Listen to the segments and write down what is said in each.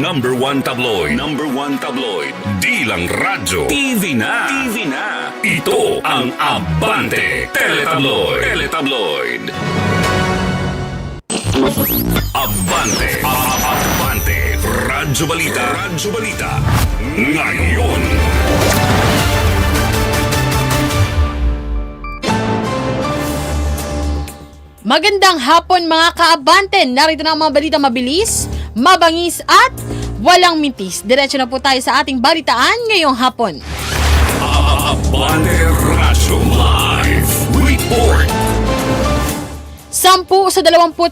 number one tabloid. Number one tabloid. Di lang radyo. TV na. TV na. Ito ang Abante Teletabloid. Teletabloid. Abante. Abante. Radyo Balita. Radyo Balita. Ngayon. Magandang hapon mga kaabante! Narito na ang mga balita mabilis, mabangis at walang mintis. Diretso na po tayo sa ating balitaan ngayong hapon. Abante Radyo Live Report. Sampu sa 29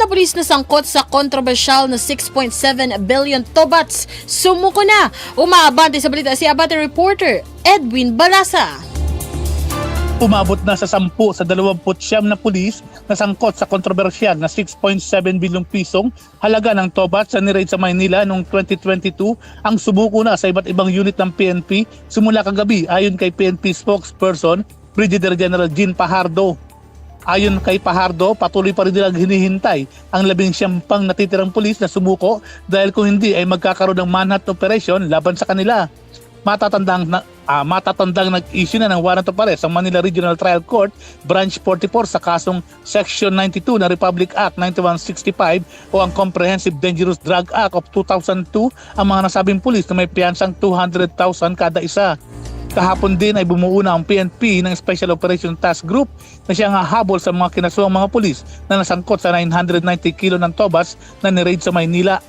na pulis na sangkot sa kontrobersyal na 6.7 billion tobats. Sumuko na! Umaabante sa balita si Abante reporter Edwin Balasa. Umabot na sa 10 sa 29 na pulis na sangkot sa kontrobersyal na 6.7 bilyong pisong halaga ng tobat sa niraid sa Maynila noong 2022 ang sumuko na sa iba't ibang unit ng PNP simula kagabi ayon kay PNP spokesperson Brigadier General Jean Pahardo. Ayon kay Pahardo, patuloy pa rin nilang hinihintay ang labing siyam pang natitirang pulis na sumuko dahil kung hindi ay magkakaroon ng manhunt operation laban sa kanila matatandang na, ah, matatandang nag-issue na ng warrant of arrest ang Manila Regional Trial Court Branch 44 sa kasong Section 92 ng Republic Act 9165 o ang Comprehensive Dangerous Drug Act of 2002 ang mga nasabing pulis na may piyansang 200,000 kada isa. Kahapon din ay bumuo na ang PNP ng Special Operation Task Group na siyang hahabol sa mga kinasuang mga pulis na nasangkot sa 990 kilo ng tobas na niraid sa Maynila.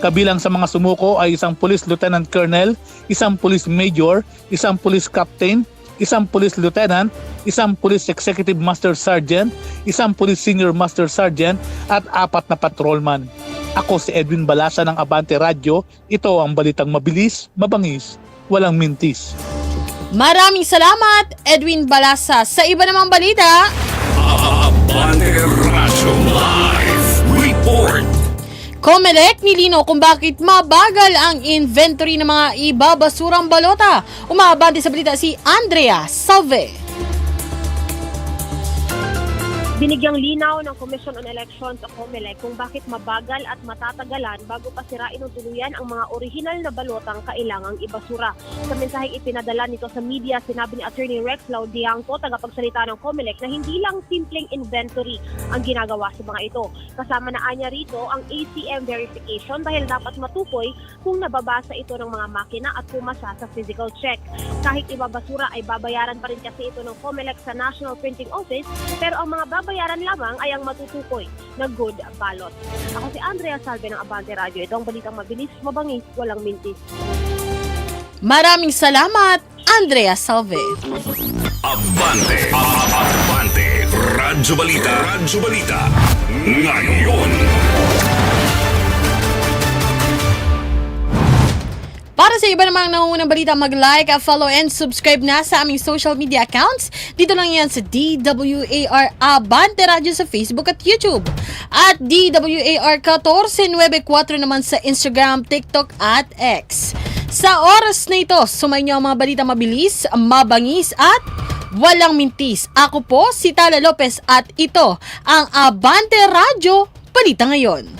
Kabilang sa mga sumuko ay isang police lieutenant colonel, isang police major, isang police captain, isang police lieutenant, isang police executive master sergeant, isang police senior master sergeant at apat na patrolman. Ako si Edwin Balasa ng Abante Radio. Ito ang balitang mabilis, mabangis, walang mintis. Maraming salamat Edwin Balasa. Sa iba namang balita, Abante Radyo Live Report. Comelec nilino kung bakit mabagal ang inventory ng mga ibabasurang balota. Umaabante sa balita si Andrea Salve. Binigyang linaw ng Commission on Elections o COMELEC kung bakit mabagal at matatagalan bago pa sirain ng tuluyan ang mga orihinal na balotang kailangang ibasura. Sa mensaheng ipinadala nito sa media, sinabi ni Attorney Rex Laudiangco, tagapagsalita ng COMELEC, na hindi lang simpleng inventory ang ginagawa sa mga ito. Kasama na anya rito ang ACM verification dahil dapat matukoy kung nababasa ito ng mga makina at pumasa sa physical check. Kahit ibabasura ay babayaran pa rin kasi ito ng COMELEC sa National Printing Office pero ang mga babayaran lamang ay ang matutukoy na good ballot. Ako si Andrea Salve ng Abante Radio. Ito ang balitang mabilis, mabangis, walang mintis. Maraming salamat Andrea Salve. Abante. Abante. Radyo Balita. Radyo Balita. Ngayon. Iba namang nangungunang balita, mag-like, follow, and subscribe na sa aming social media accounts. Dito lang yan sa DWAR Abante Radio sa Facebook at YouTube. At DWAR 1494 naman sa Instagram, TikTok at X. Sa oras na ito, sumay niyo ang mga balita mabilis, mabangis at walang mintis. Ako po si Tala Lopez at ito ang Abante Radio Balita Ngayon.